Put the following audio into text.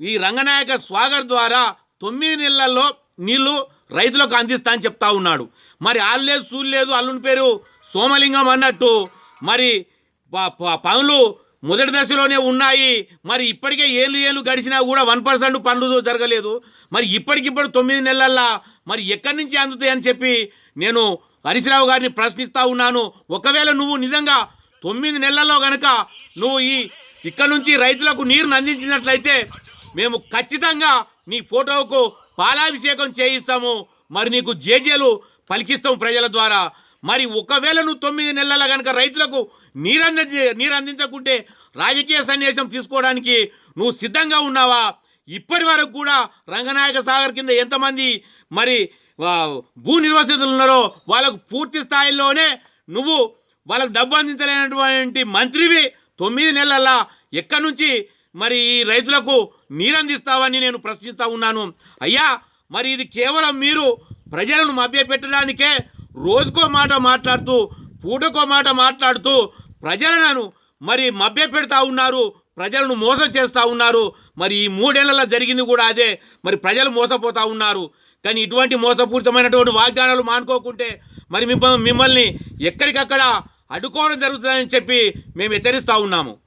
ఈ రంగనాయక స్వాగర్ ద్వారా తొమ్మిది నెలల్లో నీళ్ళు రైతులకు అందిస్తా అని చెప్తా ఉన్నాడు. మరి ఆలు లేదు అల్లుని పేరు సోమలింగం అన్నట్టు మరి ప- ప- పనులు మొదటి దశలోనే ఉన్నాయి. మరి ఇప్పటికే ఏళ్ళు ఏళ్ళు గడిచినా కూడా వన్ పర్సెంట్ పనులు జరగలేదు. మరి ఇప్పటికిప్పుడు తొమ్మిది నెలల్లో మరి ఎక్కడి నుంచి అందుతాయని చెప్పి నేను హరీశ్రావు గారిని ప్రశ్నిస్తూ ఉన్నాను. ఒకవేళ నువ్వు నిజంగా తొమ్మిది నెలల్లో కనుక నువ్వు ఈ ఇక్కడ నుంచి రైతులకు నీరుని అందించినట్లయితే మేము ఖచ్చితంగా నీ ఫోటోకు పాలాభిషేకం చేయిస్తాము. మరి నీకు జేజేలు పలికిస్తాం ప్రజల ద్వారా. మరి ఒకవేళ నువ్వు తొమ్మిది నెలల కనుక రైతులకు నీరు అందించ నీరు అందించకుంటే రాజకీయ సన్యాసం తీసుకోవడానికి నువ్వు సిద్ధంగా ఉన్నావా? ఇప్పటి వరకు కూడా రంగనాయక సాగర్ కింద ఎంతమంది మరి భూ నిర్వసితులు ఉన్నారో వాళ్ళకు పూర్తి స్థాయిలోనే నువ్వు వాళ్ళకు డబ్బు అందించలేనటువంటి మంత్రివి తొమ్మిది నెలల ఎక్కడి నుంచి మరి ఈ రైతులకు నీరందిస్తావని నేను ప్రశ్నిస్తూ ఉన్నాను. అయ్యా మరి ఇది కేవలం మీరు ప్రజలను మభ్యపెట్టడానికే రోజుకో మాట మాట్లాడుతూ పూటకో మాట మాట్లాడుతూ ప్రజలను మరి మభ్య పెడతా ఉన్నారు ప్రజలను మోసం చేస్తూ ఉన్నారు. మరి ఈ మూడేళ్ళలో జరిగింది కూడా అదే. మరి ప్రజలు మోసపోతూ ఉన్నారు. కానీ ఇటువంటి మోసపూరితమైనటువంటి వాగ్దానాలు మానుకోకుంటే మరి మిమ్మ- మిమ్మల్ని ఎక్కడికక్కడ అడ్డుకోవడం జరుగుతుందని చెప్పి మేము హెచ్చరిస్తూ ఉన్నాము.